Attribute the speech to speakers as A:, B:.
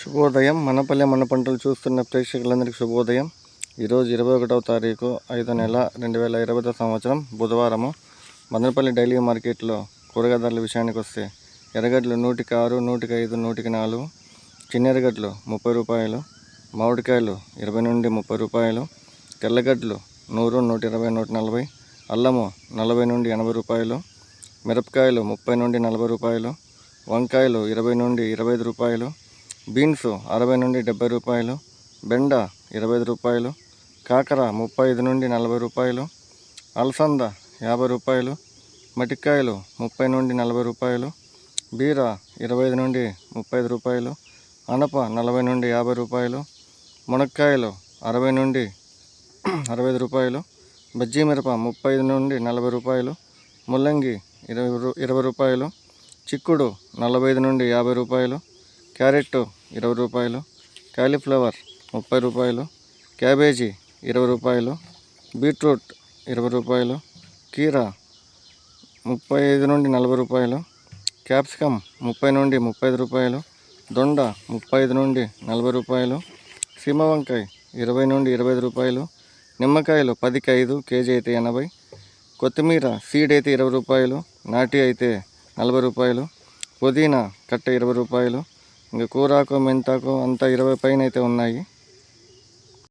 A: శుభోదయం. మనపల్లె మన పంటలు చూస్తున్న ప్రేక్షకులందరికీ శుభోదయం. ఈరోజు ఇరవై ఒకటవ తారీఖు ఐదో నెల రెండు వేల ఇరవై సంవత్సరం బుధవారము. మదనపల్లి డైలీ మార్కెట్లో కూరగాయల ధరల విషయానికి వస్తే ఎర్రగడ్డలు నూటికి ఆరు నూటికి ఐదు నూటికి నాలుగు చిన్న ఎర్రగడ్డలు ముప్పై రూపాయలు మామిడికాయలు ఇరవై నుండి ముప్పై రూపాయలు తెల్లగడ్డలు నూరు నూట ఇరవై నూట నలభై అల్లము నలభై నుండి ఎనభై రూపాయలు మిరపకాయలు ముప్పై నుండి నలభై రూపాయలు వంకాయలు ఇరవై నుండి ఇరవై ఐదు రూపాయలు బీన్స్ అరవై నుండి డెబ్బై రూపాయలు బెండ ఇరవై ఐదు రూపాయలు కాకర ముప్పై ఐదు నుండి నలభై రూపాయలు అలసంద యాభై రూపాయలు మటికాయలు ముప్పై నుండి నలభై రూపాయలు బీర ఇరవై ఐదు నుండి ముప్పై ఐదు రూపాయలు అనప నలభై నుండి యాభై రూపాయలు మునక్కాయలు అరవై నుండి అరవై ఐదు రూపాయలు బజ్జీ మిరప ముప్పై ఐదు నుండి నలభై రూపాయలు ముల్లంగి ఇరవై రూ ఇరవై రూపాయలు చిక్కుడు నలభై ఐదు నుండి యాభై రూపాయలు క్యారెట్ ఇరవై రూపాయలు. కాలీఫ్లవర్ ముప్పై రూపాయలు. క్యాబేజీ ఇరవై రూపాయలు. బీట్రూట్ ఇరవై రూపాయలు. కీరా ముప్పై ఐదు నుండి నలభై రూపాయలు. క్యాప్సికమ్ ముప్పై నుండి ముప్పై ఐదు రూపాయలు. దొండ ముప్పై ఐదు నుండి నలభై రూపాయలు. సీమ వంకాయ ఇరవై నుండి ఇరవై ఐదు రూపాయలు. నిమ్మకాయలు పదికి ఐదు కేజీ అయితే ఎనభై. కొత్తిమీర సీడ్ అయితే ఇరవై రూపాయలు. నాటి అయితే నలభై రూపాయలు. పుదీనా కట్ట ఇరవై రూపాయలు. ఇంకా కూరాకు మెంతాకు అంతా ఇరవై పైన అయితే ఉన్నాయి.